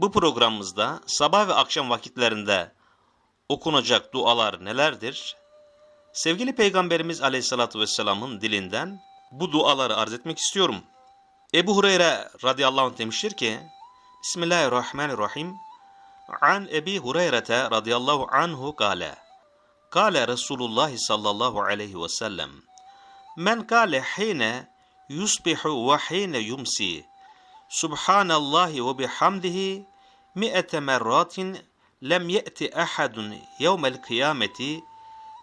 Bu programımızda sabah ve akşam vakitlerinde okunacak dualar nelerdir? Sevgili Peygamberimiz Aleyhisselatü Vesselam'ın dilinden bu duaları arz etmek istiyorum. Ebu Hureyre radıyallahu anh demiştir ki Bismillahirrahmanirrahim An Ebi Hureyre'te radıyallahu anhu kâle Kâle Resulullah sallallahu aleyhi ve sellem Men kâle hîne yusbihu ve hîne yumsi Subhanallahi ve bihamdihi mi'ete merratin lem ye'ti ahadun yevmel kıyameti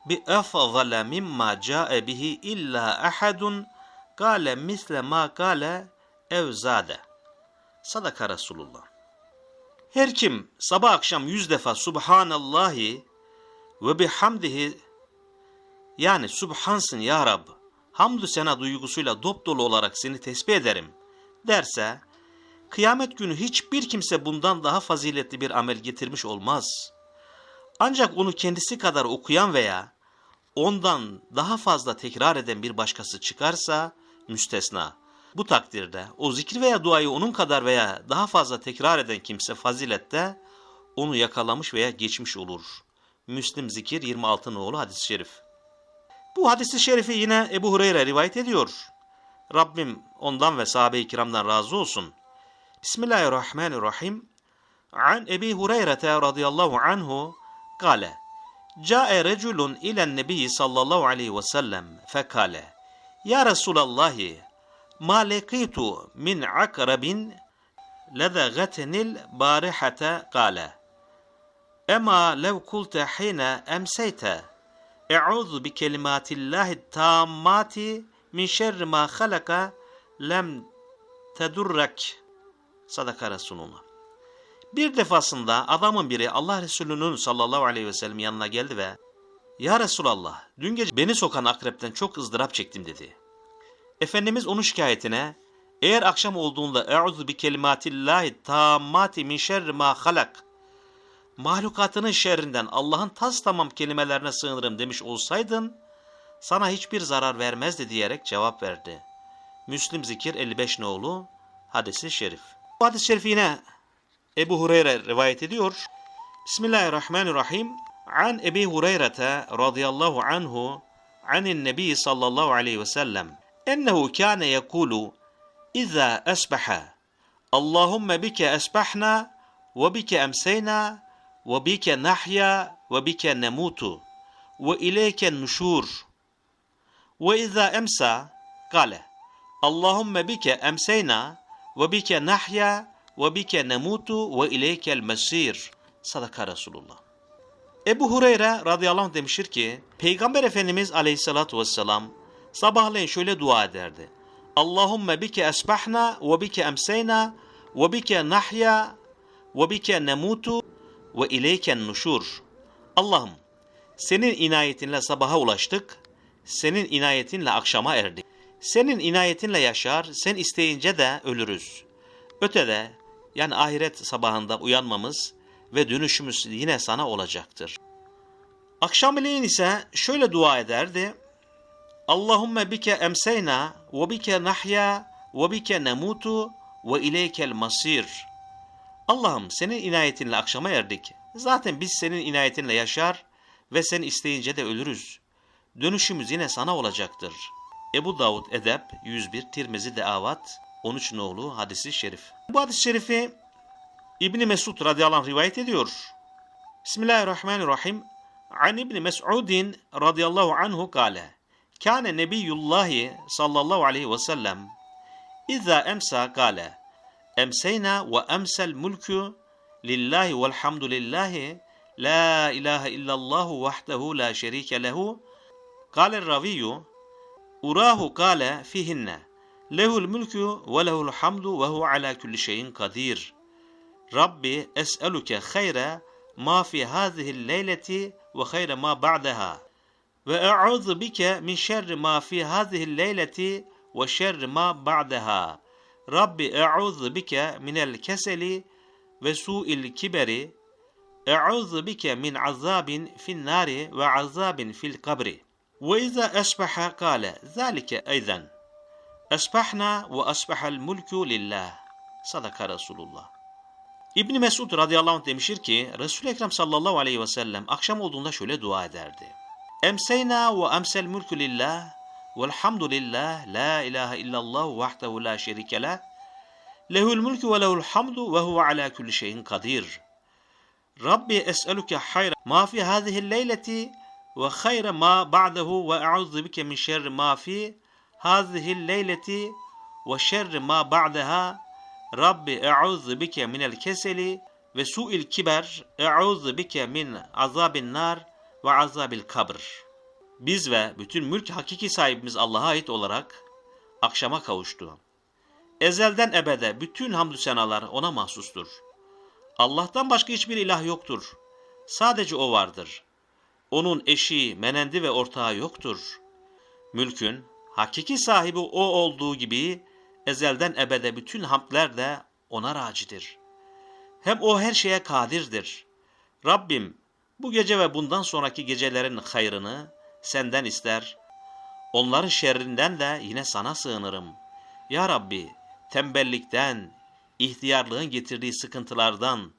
bi efzale mimma ca'e bihi illa ahadun kâle misle ma kâle evzade. Sadaka Resulullah. Her kim sabah akşam yüz defa Subhanallahi ve bihamdihi yani Subhansın ya Rab hamdü sena duygusuyla dop dolu olarak seni tesbih ederim derse kıyamet günü hiçbir kimse bundan daha faziletli bir amel getirmiş olmaz. Ancak onu kendisi kadar okuyan veya ondan daha fazla tekrar eden bir başkası çıkarsa müstesna. Bu takdirde o zikir veya duayı onun kadar veya daha fazla tekrar eden kimse fazilette onu yakalamış veya geçmiş olur. Müslim Zikir 26 nolu hadis-i şerif. Bu hadis-i şerifi yine Ebu Hureyre rivayet ediyor. Rabbim ondan ve sahabe-i kiramdan razı olsun. Bismillahirrahmanirrahim. An Ebi Hureyre radıyallahu anhu kale Câe reculun ilen nebiyyi sallallahu aleyhi ve sellem fekale Ya Resulallah ma lekitu min akrabin ledegatenil barihate kale Ema lev kulte hine emseyte E'udhu bi kelimatillahi tammati min şerri ma halaka lem tedurrek Sadaka Resulullah. Bir defasında adamın biri Allah Resulü'nün sallallahu aleyhi ve sellem yanına geldi ve Ya Resulallah dün gece beni sokan akrepten çok ızdırap çektim dedi. Efendimiz onun şikayetine eğer akşam olduğunda e'udhu bi kelimatillahi tammati min şerri ma halak mahlukatının şerrinden Allah'ın tas tamam kelimelerine sığınırım demiş olsaydın sana hiçbir zarar vermezdi diyerek cevap verdi. Müslim Zikir 55 nolu hadisi şerif. Hadis-i şerifi yine Ebu Hureyre rivayet ediyor. Bismillahirrahmanirrahim. An Ebi Hureyre'te radıyallahu anhu anin nebi sallallahu aleyhi ve sellem ennehu kâne yekulu İzâ esbaha Allahümme bike esbahna ve bike emseyna ve bike nahya ve bike nemutu ve ileyke nuşur ve izâ emsa kâle Allahümme bike emseyna ve bike nahya ve bike nemutu ve ileykel mesir. Sadaka Resulullah. Ebu Hureyre radıyallahu anh demiştir ki, Peygamber Efendimiz aleyhissalatu vesselam sabahleyin şöyle dua ederdi. Allahümme bike esbahna ve bike emseyna ve bike nahya ve bike nemutu ve ileyken nuşur. Allah'ım senin inayetinle sabaha ulaştık, senin inayetinle akşama erdik. Senin inayetinle yaşar, sen isteyince de ölürüz. Ötede yani ahiret sabahında uyanmamız ve dönüşümüz yine sana olacaktır. Akşamleyin ise şöyle dua ederdi. Allahümme bike emseyna ve bike nahya ve bike nemutu ve ileykel masir. Allah'ım senin inayetinle akşama erdik. Zaten biz senin inayetinle yaşar ve sen isteyince de ölürüz. Dönüşümüz yine sana olacaktır. Ebu Davud Edeb 101 Tirmizi Deavat 13 nolu hadisi şerif. Bu hadis-i şerifi İbni Mesud radıyallahu anh rivayet ediyor. Bismillahirrahmanirrahim. An İbni Mes'udin radıyallahu anhu kâle. Kâne nebiyyullahi sallallahu aleyhi ve sellem. İzâ emsâ kâle. Emseyna ve emsel mulku lillahi velhamdülillahi la ilahe illallahu vahdehu la şerike lehu. Kâle raviyyu Urahu kâle fihinne. Lehul mülkü ve lehul hamdu ve hu ala kulli şeyin kadir. Rabbi es'eluke hayre ma fi hazihi leyleti ve hayre ma ba'daha. Ve e'udhu bike min şerri ma fi hazihi leyleti ve şerri ma ba'daha. Rabbi e'udhu bike minel keseli ve su'il kiberi. E'udhu bike min azabin fin nari ve azabin fil kabri. وإذا أصبح قال ذلك أيضا أصبحنا وأصبح الملك لله صدق رسول الله İbni Mesud radıyallahu anh demiştir ki Resul-i Ekrem sallallahu aleyhi ve sellem akşam olduğunda şöyle dua ederdi. Emseyna ve emsel mülkü lillah velhamdülillah la ilahe illallah vahdehu la şerike lah lehul mülkü ve lehul hamdu ve huve ala kulli şeyin kadir. Rabbi es'eluke hayra ma fi hadihi leyleti ve hayra ma ba'dehu ve e'udhu bike min şerri ma fi hadihi leyleti ve şerri ma ba'deha Rabbi e'udhu bike minel keseli ve su'il kiber e'udhu bike min azabin nar ve azabil kabr. Biz ve bütün mülk hakiki sahibimiz Allah'a ait olarak akşama kavuştu. Ezelden ebede bütün hamdü senalar ona mahsustur. Allah'tan başka hiçbir ilah yoktur. Sadece O vardır. Onun eşi, menendi ve ortağı yoktur. Mülkün hakiki sahibi O olduğu gibi ezelden ebede bütün hamdler de O'na racidir. Hem O her şeye kadirdir. Rabbim bu gece ve bundan sonraki gecelerin hayrını senden ister. Onların şerrinden de yine sana sığınırım. Ya Rabbi tembellikten, ihtiyarlığın getirdiği sıkıntılardan,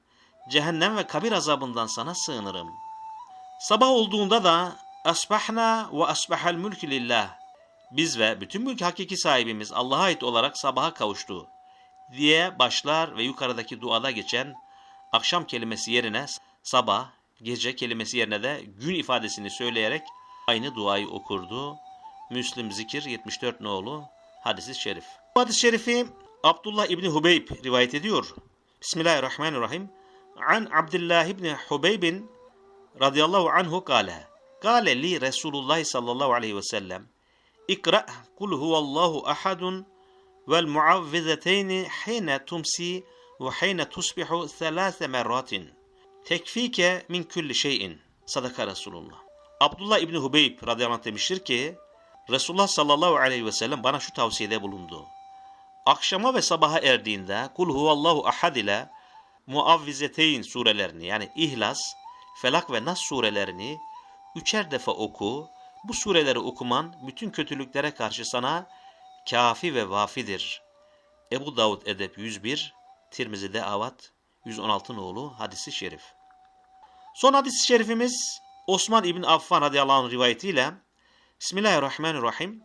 cehennem ve kabir azabından sana sığınırım. Sabah olduğunda da asbahna ve asbahal mülkü lillah. Biz ve bütün mülk hakiki sahibimiz Allah'a ait olarak sabaha kavuştu diye başlar ve yukarıdaki duada geçen akşam kelimesi yerine sabah, gece kelimesi yerine de gün ifadesini söyleyerek aynı duayı okurdu. Müslim Zikir 74 nolu hadisi şerif. Bu hadis-i şerifi Abdullah İbni Hubeyb rivayet ediyor. Bismillahirrahmanirrahim. An Abdullah İbni Hubeybin radıyallahu anhu kâle. Kâle li Resulullah sallallahu aleyhi ve sellem. İkra kul huvallahu ahadun vel muavvizeteyni hine tumsi ve hine tusbihu thelâse merratin. Tekfike min külli şeyin. Sadaka Resulullah. Abdullah İbni Hubeyb radıyallahu anh demiştir ki Resulullah sallallahu aleyhi ve sellem bana şu tavsiyede bulundu. Akşama ve sabaha erdiğinde kul huvallahu ahad ile muavvizeteyn surelerini yani İhlas, Felak ve Nas surelerini üçer defa oku. Bu sureleri okuman bütün kötülüklere karşı sana kafi ve vafidir. Ebu Davud Edep 101, Tirmizi'de Avat 116 nolu hadisi şerif. Son hadis-i şerifimiz Osman İbn Affan radıyallahu anh rivayetiyle Bismillahirrahmanirrahim.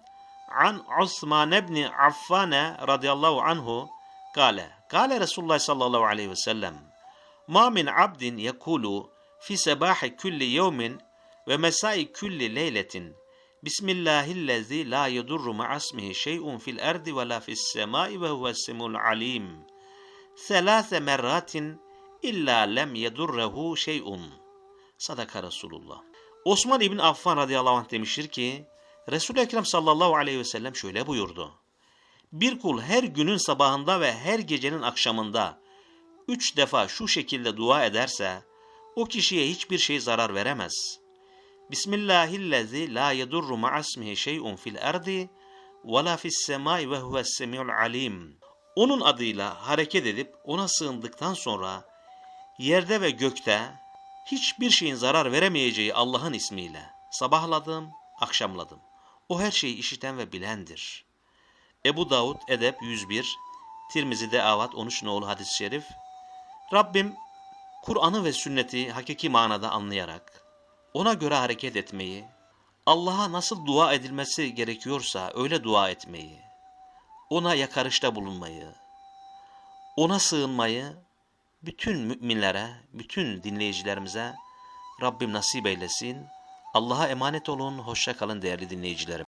An Osman ibn Affan radıyallahu anhu kâle. Kâle Resulullah sallallahu aleyhi ve sellem. Ma min abdin yekulu fi sebahi kulli yevmin ve mesai kulli leyletin. Bismillahillezî la yedurru ma'asmihi şey'un fil erdi ve la fis semai ve huves semul alim. Selâse merratin illa lem yedurrehu şey'un. Sadaka Resulullah. Osman İbn Affan radıyallahu anh demiştir ki, Resul-i Ekrem sallallahu aleyhi ve sellem şöyle buyurdu. Bir kul her günün sabahında ve her gecenin akşamında üç defa şu şekilde dua ederse, o kişiye hiçbir şey zarar veremez. Bismillahillezî la yedurru ma'asmihi şey'un fil erdi ve la fis semai ve huves semiul alim. Onun adıyla hareket edip ona sığındıktan sonra yerde ve gökte hiçbir şeyin zarar veremeyeceği Allah'ın ismiyle sabahladım, akşamladım. O her şeyi işiten ve bilendir. Ebu Davud Edep 101, Tirmizi'de Avat 13 nolu hadis-i şerif. Rabbim Kur'an'ı ve sünneti hakiki manada anlayarak, ona göre hareket etmeyi, Allah'a nasıl dua edilmesi gerekiyorsa öyle dua etmeyi, ona yakarışta bulunmayı, ona sığınmayı bütün müminlere, bütün dinleyicilerimize Rabbim nasip eylesin. Allah'a emanet olun, hoşça kalın değerli dinleyicilerim.